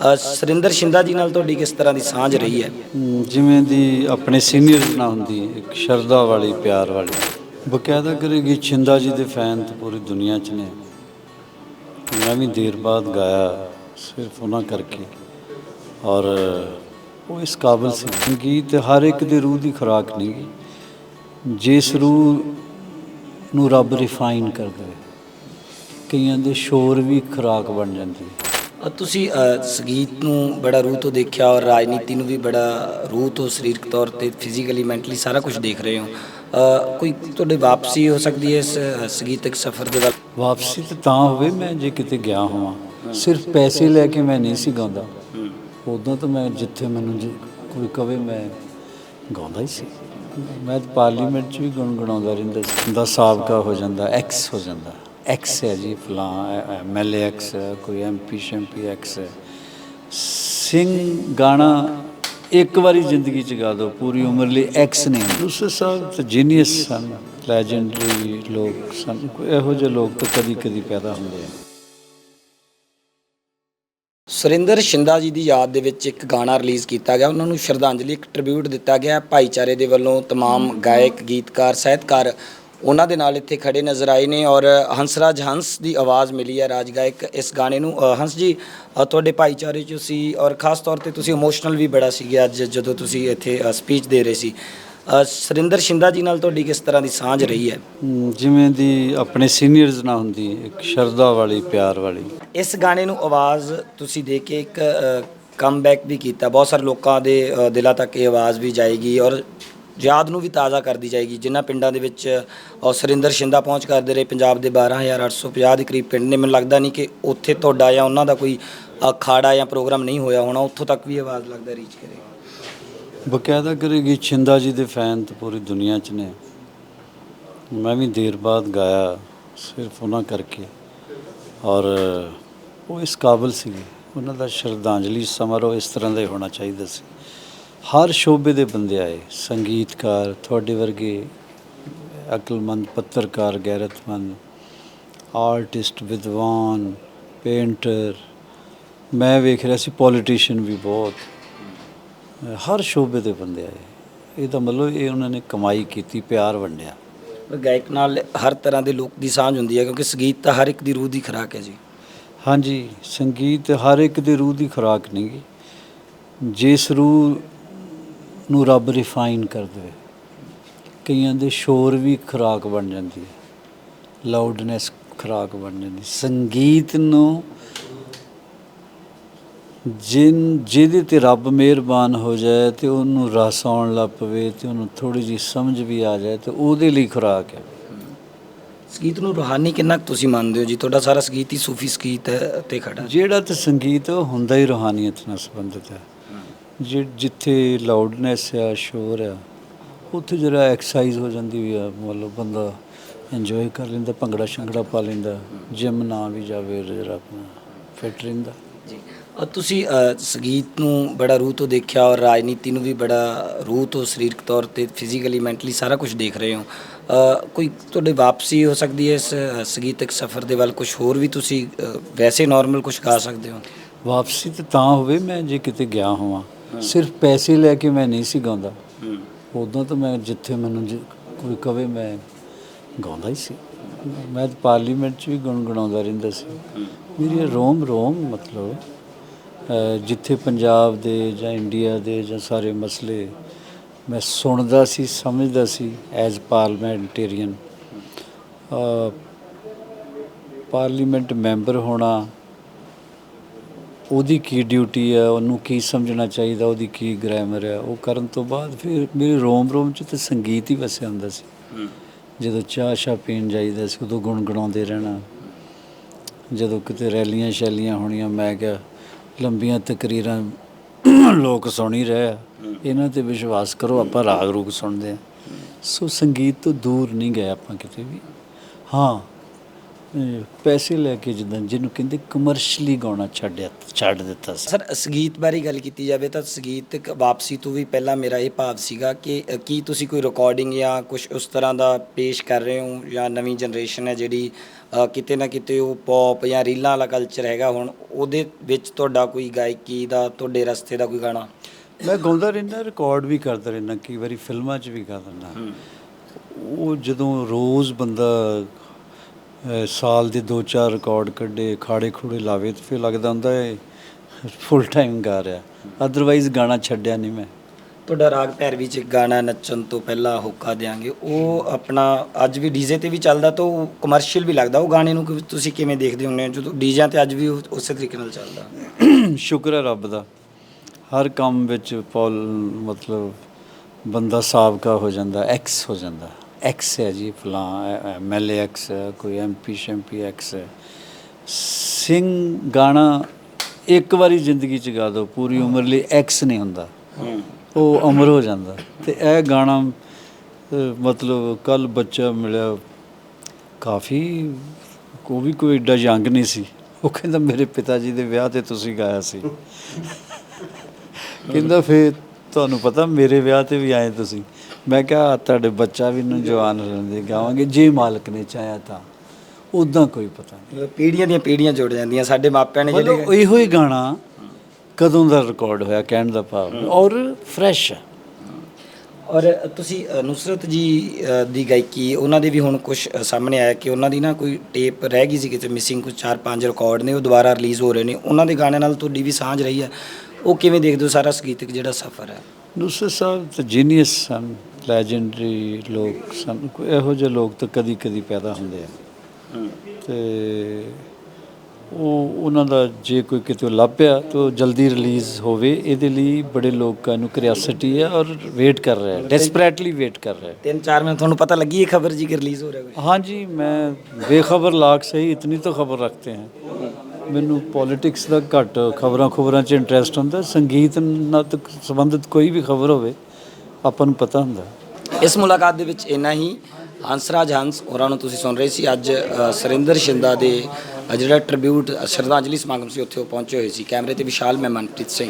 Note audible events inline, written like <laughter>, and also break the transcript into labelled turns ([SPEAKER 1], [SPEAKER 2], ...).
[SPEAKER 1] ਅ, ਸੁਰਿੰਦਰ ਸ਼ਿੰਦਾ ਜੀ ਨਾਲ ਤੁਹਾਡੀ ਕਿਸ ਤਰ੍ਹਾਂ ਦੀ ਸਾਂਝ ਰਹੀ ਹੈ?
[SPEAKER 2] ਜਿਵੇਂ ਦੀ ਆਪਣੇ ਸੀਨੀਅਰਸ ਨਾਲ ਹੁੰਦੀ ਇੱਕ ਸ਼ਰਧਾ ਵਾਲੀ ਪਿਆਰ ਵਾਲੀ। ਬਕਾਇਦਾ ਕਰੇਗੀ ਸ਼ਿੰਦਾ ਜੀ ਦੇ ਫੈਨ ਤਾਂ ਪੂਰੀ ਦੁਨੀਆ 'ਚ ਨੇ। ਮੈਂ ਵੀ ਦੇਰ ਬਾਅਦ ਗਾਇਆ ਸਿਰਫ ਉਹਨਾਂ ਕਰਕੇ। ਔਰ ਉਹ ਇਸ ਕਾਬਲ ਸੀ ਸੰਗੀਤ ਹਰ ਇੱਕ ਦੀ ਰੂਹ ਦੀ ਖੁਰਾਕ ਨਹੀਂ ਜਿਸ ਰੂਹ ਨੂੰ ਰੱਬ ਰਿਫਾਈਨ ਕਰ ਦੇਵੇ ਕਈਆਂ ਦੇ ਸ਼ੋਰ ਵੀ ਖੁਰਾਕ ਬਣ ਜਾਂਦੀ ਹੈ।
[SPEAKER 1] ਤੁਸੀਂ ਸੰਗੀਤ ਨੂੰ ਬੜਾ ਰੂਹ ਤੋਂ ਦੇਖਿਆ ਔਰ ਰਾਜਨੀਤੀ ਨੂੰ ਵੀ ਬੜਾ ਰੂਹ ਤੋਂ ਸਰੀਰਕ ਤੌਰ ਤੇ ਫਿਜ਼ੀਕਲੀ ਮੈਂਟਲੀ ਸਾਰਾ ਕੁਝ ਦੇਖ ਰਹੇ ਹੋ। ਕੋਈ ਤੁਹਾਡੀ ਵਾਪਸੀ ਹੋ ਸਕਦੀ ਹੈ ਇਸ ਸੰਗੀਤਕ ਸਫ਼ਰ ਦੇ ਵੱਲ?
[SPEAKER 2] ਵਾਪਸੀ ਤਾਂ ਹੋਵੇ, ਮੈਂ ਜੇ ਕਿਤੇ ਗਿਆ ਹੋਵਾਂ। ਸਿਰਫ ਪੈਸੇ ਲੈ ਕੇ ਮੈਂ ਨਹੀਂ ਸੀ ਗਾਉਂਦਾ। ਉਦੋਂ ਤਾਂ ਮੈਂ ਜਿੱਥੇ ਮੈਨੂੰ ਕੋਈ ਕਵੇ, ਮੈਂ ਗਾਉਂਦਾ ਹੀ ਸੀ। ਮੈਂ ਪਾਰਲੀਮੈਂਟ 'ਚ ਵੀ ਗੁੰਗਣਾਉਂਦਾ ਰਹਿੰਦਾ ਸੀ। ਦਾ ਸਾਬਕਾ ਹੋ ਜਾਂਦਾ ਐਕਸ ਹੋ ਜਾਂਦਾ। ਐਕਸ ਹੈ ਜੀ ਫਲਾਂ ਐਮਐਲਏ ਐਕਸ ਹੈ ਕੋਈ ਐਮਪੀ ਸ਼ੈਂਪੀ ਐਕਸ ਹੈ ਸਿੰਘ ਗਾਣਾ ਇੱਕ ਵਾਰੀ ਜ਼ਿੰਦਗੀ ਚ ਗਾ ਦੋ ਪੂਰੀ ਉਮਰ ਲਈ ਐਕਸ ਨਹੀਂ ਦੂਸਰੇ ਸਾਹਿਬ ਤਾਂ ਜੀਨੀਅਸ ਸਨ ਲੈਜੈਂਡਰੀ ਲੋਕ ਸਨ ਕੋਈ ਇਹੋ ਜਿਹੇ ਲੋਕ ਤਾਂ ਕਦੀ ਕਦੀ ਪੈਦਾ ਹੁੰਦੇ ਆ
[SPEAKER 1] ਸੁਰਿੰਦਰ ਸ਼ਿੰਦਾ ਜੀ ਦੀ ਯਾਦ ਦੇ ਵਿੱਚ ਇੱਕ ਗਾਣਾ ਰਿਲੀਜ਼ ਕੀਤਾ ਗਿਆ ਉਹਨਾਂ ਨੂੰ ਸ਼ਰਧਾਂਜਲੀ ਇੱਕ ਟ੍ਰਿਬਿਊਟ ਦਿੱਤਾ ਗਿਆ ਭਾਈਚਾਰੇ ਦੇ ਵੱਲੋਂ तमाम ਗਾਇਕ ਗੀਤਕਾਰ ਸਾਹਿਤਕਾਰ ਉਹਨਾਂ ਦੇ ਨਾਲ ਇੱਥੇ ਖੜੇ ਨਜ਼ਰ ਆਏ ਨੇ ਔਰ ਹੰਸਰਾਜ ਹੰਸ ਦੀ ਆਵਾਜ਼ ਮਿਲੀ ਹੈ ਰਾਜ ਗਾਇਕ ਇਸ ਗਾਣੇ ਨੂੰ। ਅ, ਹੰਸ ਜੀ ਅ, ਤੁਹਾਡੇ ਭਾਈਚਾਰੇ 'ਚ ਸੀ ਔਰ ਖਾਸ ਤੌਰ ਤੇ ਤੁਸੀਂ ਇਮੋਸ਼ਨਲ ਵੀ ਬੜਾ ਸੀਗੇ ਅੱਜ ਜਦੋਂ ਤੁਸੀਂ ਇੱਥੇ ਸਪੀਚ ਦੇ ਰਹੇ ਸੀ। ਅ, ਸੁਰਿੰਦਰ ਸ਼ਿੰਦਾ ਜੀ ਨਾਲ ਤੁਹਾਡੀ ਕਿਸ ਤਰ੍ਹਾਂ ਦੀ ਸਾਂਝ ਰਹੀ ਹੈ?
[SPEAKER 2] ਹਮ, ਜਿਵੇਂ ਦੀ ਆਪਣੇ ਸੀਨੀਅਰਸ ਨਾਲ ਹੁੰਦੀ ਹੈ, ਇੱਕ ਸ਼ਰਧਾ ਵਾਲੀ ਪਿਆਰ ਵਾਲੀ।
[SPEAKER 1] ਇਸ ਗਾਣੇ ਨੂੰ ਆਵਾਜ਼ ਤੁਸੀਂ ਦੇ ਕੇ ਇੱਕ ਕਮਬੈਕ ਵੀ ਕੀਤਾ। ਬਹੁਤ ਸਾਰੇ ਲੋਕਾਂ ਦੇ ਅ, ਦਿਲਾਂ ਤੱਕ ਇਹ ਆਵਾਜ਼ ਵੀ ਜਾਏਗੀ ਔਰ ਯਾਦ ਨੂੰ ਵੀ ਤਾਜ਼ਾ ਕਰਦੀ ਜਾਏਗੀ। ਜਿਨ੍ਹਾਂ ਪਿੰਡਾਂ ਦੇ ਵਿੱਚ ਅ, ਸੁਰਿੰਦਰ ਸ਼ਿੰਦਾ ਪਹੁੰਚ ਕਰਦੇ ਰਹੇ ਪੰਜਾਬ ਦੇ 12850 ਦੇ ਕਰੀਬ ਪਿੰਡ ਨੇ ਮੈਨੂੰ ਲੱਗਦਾ ਨਹੀਂ ਕਿ ਉੱਥੇ ਤੁਹਾਡਾ ਜਾਂ ਉਹਨਾਂ ਦਾ ਕੋਈ ਅਖਾੜਾ ਜਾਂ ਪ੍ਰੋਗਰਾਮ ਨਹੀਂ ਹੋਇਆ ਹੋਣਾ। ਉੱਥੋਂ ਤੱਕ ਵੀ ਆਵਾਜ਼ ਲੱਗਦਾ ਰੀਚ ਕਰੇਗਾ
[SPEAKER 2] ਬਕਾਇਦਾ ਕਰੇਗੀ ਛਿੰਦਾ ਜੀ ਦੇ ਫੈਨ ਤਾਂ ਪੂਰੀ ਦੁਨੀਆ 'ਚ ਨੇ। ਮੈਂ ਵੀ ਦੇਰ ਬਾਅਦ ਗਾਇਆ ਸਿਰਫ ਉਹਨਾਂ ਕਰਕੇ। ਔਰ ਉਹ ਇਸ ਕਾਬਲ ਸੀਗੇ। ਉਹਨਾਂ ਦਾ ਸ਼ਰਧਾਂਜਲੀ ਸਮਾਰੋਹ ਇਸ ਤਰ੍ਹਾਂ ਦਾ ਹੀ ਹੋਣਾ ਚਾਹੀਦਾ ਸੀ। ਹਰ ਸ਼ੋਬੇ ਦੇ ਬੰਦੇ ਆਏ ਸੰਗੀਤਕਾਰ ਤੁਹਾਡੇ ਵਰਗੇ ਅਕਲਮੰਦ ਪੱਤਰਕਾਰ ਗੈਰਤਮੰਦ ਆਰਟਿਸਟ ਵਿਦਵਾਨ ਪੇਂਟਰ ਮੈਂ ਵੇਖ ਰਿਹਾ ਸੀ ਪੋਲੀਟੀਸ਼ੀਅਨ ਵੀ ਬਹੁਤ। ਹਰ ਸ਼ੋਬੇ ਦੇ ਬੰਦੇ ਆਏ। ਇਹਦਾ ਮਤਲਬ ਇਹ ਉਹਨਾਂ ਨੇ ਕਮਾਈ ਕੀਤੀ ਪਿਆਰ ਵੰਡਿਆ।
[SPEAKER 1] ਗਾਇਕ ਨਾਲ ਹਰ ਤਰ੍ਹਾਂ ਦੇ ਲੋਕ ਦੀ ਸਾਂਝ ਹੁੰਦੀ ਹੈ ਕਿਉਂਕਿ ਸੰਗੀਤ ਤਾਂ ਹਰ ਇੱਕ ਦੀ ਰੂਹ ਦੀ ਖੁਰਾਕ ਹੈ ਜੀ।
[SPEAKER 2] ਹਾਂਜੀ ਸੰਗੀਤ ਹਰ ਇੱਕ ਦੀ ਰੂਹ ਦੀ ਖੁਰਾਕ ਨਹੀਂ। ਗੀ ਜਿਸ ਰੂਹ ਨੂੰ ਰੱਬ ਰਿਫਾਈਨ ਕਰ ਦੇਵੇ। ਕਈਆਂ ਦੇ ਸ਼ੋਰ ਵੀ ਖੁਰਾਕ ਬਣ ਜਾਂਦੀ ਹੈ। ਲਾਊਡਨੈਸ ਖੁਰਾਕ ਬਣ ਜਾਂਦੀ ਸੰਗੀਤ ਨੂੰ ਜਿਨ ਜਿਹਦੇ ਤੇ ਰੱਬ ਮਿਹਰਬਾਨ ਹੋ ਜਾਏ ਤੇ ਉਹਨੂੰ ਰਸ ਆਉਣ ਲੱਗ ਪਵੇ ਤੇ ਉਹਨੂੰ ਥੋੜੀ ਜਿਹੀ ਸਮਝ ਵੀ ਆ ਜਾਏ ਤੇ ਉਹਦੇ ਲਈ ਖੁਰਾਕ ਹੈ।
[SPEAKER 1] ਸੰਗੀਤ ਨੂੰ ਰੂਹਾਨੀ ਕਿੰਨਾ ਕੁ ਤੁਸੀਂ ਮੰਨਦੇ ਹੋ? ਜੀ ਤੁਹਾਡਾ ਸਾਰਾ ਸੰਗੀਤ ਹੀ ਸੂਫੀ ਸੰਗੀਤ ਹੈ ਤੇ ਖੜਾ।
[SPEAKER 2] ਜਿਹੜਾ ਤੇ ਸੰਗੀਤ ਹੁੰਦਾ ਹੀ ਰੂਹਾਨੀਅਤ ਨਾਲ ਸੰਬੰਧਿਤ ਹੈ। ਜਿ- ਜਿੱਥੇ ਲਾਊਡਨੈਸ ਆ ਸ਼ੋਰ ਆ ਉੱਥੇ ਜਿਹੜਾ ਐਕਸਰਸਾਈਜ਼ ਹੋ ਜਾਂਦੀ ਵੀ ਆ ਮਤਲਬ ਬੰਦਾ ਇੰਜੋਏ ਕਰ ਲੈਂਦਾ ਭੰਗੜਾ ਸ਼ੰਗੜਾ ਪਾ ਲੈਂਦਾ ਜਿਮ ਨਾ ਵੀ ਜਾਵੇ ਜਿਹੜਾ ਆਪਣਾ ਫਿਟ ਰਹਿੰਦਾ।
[SPEAKER 1] ਜੀ। ਅ, ਤੁਸੀਂ ਅ, ਸੰਗੀਤ ਨੂੰ ਬੜਾ ਰੂਹ ਤੋਂ ਦੇਖਿਆ ਔਰ ਰਾਜਨੀਤੀ ਨੂੰ ਵੀ ਬੜਾ ਰੂਹ ਤੋਂ ਸਰੀਰਕ ਤੌਰ ਤੇ ਫਿਜ਼ੀਕਲੀ ਮੈਂਟਲੀ ਸਾਰਾ ਕੁਝ ਦੇਖ ਰਹੇ ਹੋ। ਅ, ਕੋਈ ਤੁਹਾਡੀ ਵਾਪਸੀ ਹੋ ਸਕਦੀ ਹੈ ਇਸ ਅ, ਸੰਗੀਤਕ ਸਫ਼ਰ ਦੇ ਵੱਲ? ਕੁਝ ਹੋਰ ਵੀ ਤੁਸੀਂ ਅ, ਵੈਸੇ ਨਾਰਮਲ ਕੁਝ ਗਾ ਸਕਦੇ ਹੋ?
[SPEAKER 2] ਵਾਪਸੀ ਤਾਂ ਤਾਂ ਹੋਵੇ ਮੈਂ ਜੇ ਕਿਤੇ ਗਿਆ ਹੋਵਾਂ। ਸਿਰਫ ਪੈਸੇ ਲੈ ਕੇ ਮੈਂ ਨਹੀਂ ਸੀ ਗਾਉਂਦਾ। ਉਦੋਂ ਤਾਂ ਮੈਂ ਜਿੱਥੇ ਮੈਨੂੰ ਕੋਈ ਕਵੇ ਮੈਂ ਗਾਉਂਦਾ ਹੀ ਸੀ। ਮੈਂ ਤਾਂ ਪਾਰਲੀਮੈਂਟ 'ਚ ਵੀ ਗੁੰਗਣਾਉਂਦਾ ਰਹਿੰਦਾ ਸੀ। ਮੇਰੀ ਰੋਮ ਰੋਮ ਮਤਲਬ ਜਿੱਥੇ ਪੰਜਾਬ ਦੇ ਜਾਂ ਇੰਡੀਆ ਦੇ ਜਾਂ ਸਾਰੇ ਮਸਲੇ ਮੈਂ ਸੁਣਦਾ ਸੀ ਸਮਝਦਾ ਸੀ ਐਜ਼ ਪਾਰਲੀਮੈਂਟੇਰੀਅਨ ਪਾਰਲੀਮੈਂਟ ਮੈਂਬਰ ਹੋਣਾ ਉਹਦੀ ਕੀ ਡਿਊਟੀ ਹੈ ਉਹਨੂੰ ਕੀ ਸਮਝਣਾ ਚਾਹੀਦਾ ਉਹਦੀ ਕੀ ਗ੍ਰਾਮਰ ਹੈ ਉਹ ਕਰਨ ਤੋਂ ਬਾਅਦ ਫਿਰ ਮੇਰੇ ਰੋਮ ਰੋਮ ਚ ਤੇ ਸੰਗੀਤ ਹੀ ਵਸਿਆ ਹੁੰਦਾ ਸੀ। ਜਦੋਂ ਚਾਹ ਸ਼ਾਹ ਪੀਣ ਜਾਈਦਾ ਸੀ ਉਦੋਂ ਗੁੰਗਣਾਉਂਦੇ ਰਹਿਣਾ। ਜਦੋਂ ਕਿਤੇ ਰੈਲੀਆਂ ਸ਼ੈਲੀਆਂ ਹੋਣੀਆਂ ਮੈਂ ਕਿਹਾ ਲੰਬੀਆਂ ਤਕਰੀਰਾਂ ਲੋਕ ਸੁਣ ਹੀ ਰਹੇ ਆ। ਇਹਨਾਂ ਤੇ ਵਿਸ਼ਵਾਸ ਕਰੋ ਆਪਾਂ ਰਾਗ ਰੂਗ ਸੁਣਦੇ ਆ। ਸੋ ਸੰਗੀਤ ਤੋਂ ਦੂਰ ਨਹੀਂ ਗਏ ਆਪਾਂ ਕਿਤੇ ਵੀ। ਹਾਂ ਪੈਸੇ ਲੈ ਕੇ ਜਿੱਦਾਂ ਜਿਹਨੂੰ ਕਹਿੰਦੇ ਕਮਰਸ਼ਲੀ ਗਾਉਣਾ ਛੱਡਿਆ ਛੱਡ ਦਿੱਤਾ ਸੀ।
[SPEAKER 1] ਸਰ ਸੰਗੀਤ ਬਾਰੇ ਗੱਲ ਕੀਤੀ ਜਾਵੇ ਤਾਂ ਸੰਗੀਤਕ ਵਾਪਸੀ ਤੋਂ ਵੀ ਪਹਿਲਾਂ ਮੇਰਾ ਇਹ ਭਾਵ ਸੀਗਾ ਕਿ ਕੀ ਤੁਸੀਂ ਕੋਈ ਰਿਕਾਰਡਿੰਗ ਜਾਂ ਕੁਝ ਉਸ ਤਰ੍ਹਾਂ ਦਾ ਪੇਸ਼ ਕਰ ਰਹੇ ਹੋ ਜਾਂ ਨਵੀਂ ਜਨਰੇਸ਼ਨ ਹੈ ਜਿਹੜੀ ਕਿਤੇ ਨਾ ਕਿਤੇ ਉਹ ਪੌਪ ਜਾਂ ਰੀਲਾਂ ਵਾਲਾ ਕਲਚਰ ਹੈਗਾ ਹੁਣ ਉਹਦੇ ਵਿੱਚ ਤੁਹਾਡਾ ਕੋਈ ਗਾਇਕੀ ਦਾ ਤੁਹਾਡੇ ਰਸਤੇ ਦਾ ਕੋਈ ਗਾਣਾ?
[SPEAKER 2] ਮੈਂ ਗਾਉਂਦਾ ਰਹਿੰਦਾ ਰਿਕਾਰਡ ਵੀ ਕਰਦਾ ਰਹਿੰਦਾ ਕਈ ਵਾਰੀ ਫਿਲਮਾਂ 'ਚ ਵੀ ਗਾ ਦਿੰਦਾ। ਉਹ ਜਦੋਂ ਰੋਜ਼ ਬੰਦਾ ਸਾਲ ਦੇ 2-4 ਰਿਕਾਰਡ ਕੱਢੇ ਖਾੜੇ ਖੂੜੇ ਲਾਵੇ ਤੇ ਫਿਰ ਲੱਗਦਾ ਹੁੰਦਾ ਹੈ ਫੁੱਲ ਟਾਈਮ ਗਾ ਰਿਹਾ। ਅਦਰਵਾਈਜ਼ ਗਾਣਾ ਛੱਡਿਆ ਨਹੀਂ ਮੈਂ।
[SPEAKER 1] ਤੁਹਾਡਾ ਰਾਗ ਭੈਰਵੀ ਚ ਗਾਣਾ ਨੱਚਣ ਤੋਂ ਪਹਿਲਾਂ ਹੋਕਾ ਦਿਆਂਗੇ। ਉਹ ਆਪਣਾ ਅੱਜ ਵੀ ਡੀਜੇ ਤੇ ਵੀ ਚੱਲਦਾ ਤਾਂ ਉਹ ਕਮਰਸ਼ੀਅਲ ਵੀ ਲੱਗਦਾ। ਉਹ ਗਾਣੇ ਨੂੰ ਤੁਸੀਂ ਕਿਵੇਂ ਦੇਖਦੇ ਹੁੰਦੇ ਹੋ? ਜਦੋਂ ਡੀਜਿਆਂ ਤੇ ਅੱਜ ਵੀ ਉਸੇ ਤਰੀਕੇ ਨਾਲ ਚੱਲਦਾ। <coughs>
[SPEAKER 2] ਸ਼ੁਕਰ ਹੈ ਰੱਬ ਦਾ। ਹਰ ਕੰਮ ਵਿੱਚ ਪੌਲ ਮਤਲਬ ਬੰਦਾ ਸਾਬਕਾ ਹੋ ਜਾਂਦਾ ਐਕਸ ਹੋ ਜਾਂਦਾ। ਐਕਸ ਹੈ ਜੀ ਫਲਾਂ ਐਮਐਲਏ ਐਕਸ ਕੋਈ ਐਮਪੀ ਸ਼ੈਂਪੀ ਐਕਸ ਸਿੰਘ ਗਾਣਾ ਇੱਕ ਵਾਰੀ ਜ਼ਿੰਦਗੀ ਚ ਗਾ ਦੋ ਪੂਰੀ ਉਮਰ ਲਈ ਐਕਸ ਨਹੀਂ ਹੁੰਦਾ। ਉਹ ਅਮਰ ਹੋ ਜਾਂਦਾ। ਤੇ ਇਹ ਗਾਣਾ ਮਤਲਬ ਕੱਲ ਬੱਚਾ ਮਿਲਿਆ ਕਾਫੀ ਉਹ ਵੀ ਕੋਈ ਏਡਾ ਯੰਗ ਨਹੀਂ ਸੀ। ਉਹ ਕਹਿੰਦਾ ਮੇਰੇ ਪਿਤਾ ਜੀ ਦੇ ਵਿਆਹ ਤੇ ਤੁਸੀਂ ਗਾਇਆ ਸੀ। <laughs> ਕਹਿੰਦਾ ਫੇਰ ਤੁਹਾਨੂੰ ਪਤਾ ਮੇਰੇ ਵਿਆਹ ਤੇ ਵੀ ਆਏ ਤੁਸੀਂ। ਮੈਂ ਕਿਹਾ ਤੁਹਾਡੇ ਬੱਚਾ ਵੀ ਨੂੰ ਜਵਾਨ ਰਹਿੰਦੇ ਗਾਵਾਂਗੇ। ਜੇ ਮਾਲਕ ਨੇ ਚਾਹਿਆ ਤਾਂ। ਉਦਾਂ ਕੋਈ ਪਤਾ ਨਹੀਂ।
[SPEAKER 1] ਪੀੜ੍ਹੀਆਂ ਦੀਆਂ ਪੀੜ੍ਹੀਆਂ ਜੁੜ ਜਾਂਦੀਆਂ ਸਾਡੇ ਮਾਪਿਆਂ ਨੇ ਜਿਹੜੇ
[SPEAKER 2] ਮਤਲਬ ਇਹੋ ਹੀ ਗਾਣਾ ਕਦੋਂ ਦਾ ਰਿਕਾਰਡ ਹੋਇਆ ਕਹਿਣ ਦਾ ਭਾਵ ਔਰ ਫਰੈਸ਼ ਹੈ
[SPEAKER 1] ਔਰ ਤੁਸੀਂ ਅ, ਨੁਸਰਤ ਜੀ ਅ, ਦੀ ਗਾਇਕੀ ਉਹਨਾਂ ਦੇ ਵੀ ਹੁਣ ਕੁਝ ਸਾਹਮਣੇ ਆਇਆ ਕਿ ਉਹਨਾਂ ਦੀ ਨਾ ਕੋਈ ਟੇਪ ਰਹਿ ਗਈ ਸੀ ਕਿਤੇ ਮਿਸਿੰਗ ਕੁਝ ਚਾਰ ਪੰਜ ਰਿਕਾਰਡ ਨੇ ਉਹ ਦੁਬਾਰਾ ਰਿਲੀਜ਼ ਹੋ ਰਹੇ ਨੇ। ਉਹਨਾਂ ਦੇ ਗਾਣਿਆਂ ਨਾਲ ਤੁਹਾਡੀ ਵੀ ਸਾਂਝ ਰਹੀ ਹੈ ਉਹ ਕਿਵੇਂ ਦੇਖਦੇ ਹੋ ਸਾਰਾ ਸੰਗੀਤਕ ਜਿਹੜਾ ਸਫ਼ਰ ਹੈ?
[SPEAKER 2] ਨੁਸਰਤ ਸਾਹਿਬ ਤਾਂ ਜੀਨੀਅਸ ਸਨ। ਲੈਜੈਂਡਰੀ ਲੋਕ ਸਨ। ਇਹੋ ਜਿਹੇ ਲੋਕ ਤਾਂ ਕਦੀ ਕਦੀ ਪੈਦਾ ਹੁੰਦੇ ਆ। ਤੇ ਉਹ ਉਹਨਾਂ ਦਾ ਜੇ ਕੋਈ ਕਿਤੇ ਲੱਭਿਆ ਤਾਂ ਜਲਦੀ ਰਿਲੀਜ਼ ਹੋਵੇ। ਇਹਦੇ ਲਈ ਬੜੇ ਲੋਕਾਂ ਨੂੰ ਕਰਿਆਸਿਟੀ ਹੈ ਔਰ ਵੇਟ ਕਰ ਰਿਹਾ ਹੈ। ਡੈਸਪਰੇਟਲੀ ਵੇਟ ਕਰ ਰਿਹਾ
[SPEAKER 1] ਤਿੰਨ ਚਾਰ ਮਿੰਟ ਮਹੀਨੇ ਤੁਹਾਨੂੰ ਪਤਾ ਲੱਗੀ ਇਹ ਖਬਰ ਜੀ ਕਿ ਰਿਲੀਜ਼ ਹੋ ਰਿਹਾ ਕੋਈ?
[SPEAKER 2] ਹਾਂਜੀ ਮੈਂ ਬੇਖਬਰ ਲਾਗ ਸਹੀ ਇਤਨੀ ਤਾਂ ਖਬਰ ਰੱਖਤੇ ਹਾਂ। ਮੈਨੂੰ ਪੋਲਿਟਿਕਸ ਦਾ ਘੱਟ ਖਬਰਾਂ ਖਬਰਾਂ 'ਚ ਇੰਟਰਸਟ ਹੁੰਦਾ। ਸੰਗੀਤ ਨਾਲ ਸੰਬੰਧਿਤ ਕੋਈ ਵੀ ਖਬਰ ਹੋਵੇ। ਆਪਾਂ ਨੂੰ ਪਤਾ ਹੁੰਦਾ।
[SPEAKER 1] ਇਸ ਮੁਲਾਕਾਤ ਦੇ ਵਿੱਚ ਇੰਨਾ ਹੀ। ਹੰਸਰਾਜ ਹੰਸ ਹੋਰਾਂ ਨੂੰ ਤੁਸੀਂ ਸੁਣ ਰਹੇ ਸੀ। ਅੱਜ ਅ, ਸੁਰਿੰਦਰ ਸ਼ਿੰਦਾ ਦੇ ਅ, ਜਿਹੜਾ ਟ੍ਰਿਬਿਊਟ ਸ਼ਰਧਾਂਜਲੀ ਸਮਾਗਮ ਸੀ ਉੱਥੇ ਉਹ ਪਹੁੰਚੇ ਹੋਏ ਸੀ। ਕੈਮਰੇ ਤੇ ਵਿਸ਼ਾਲ ਮੈਂ ਮਨਪ੍ਰੀਤ ਸਿੰਘ।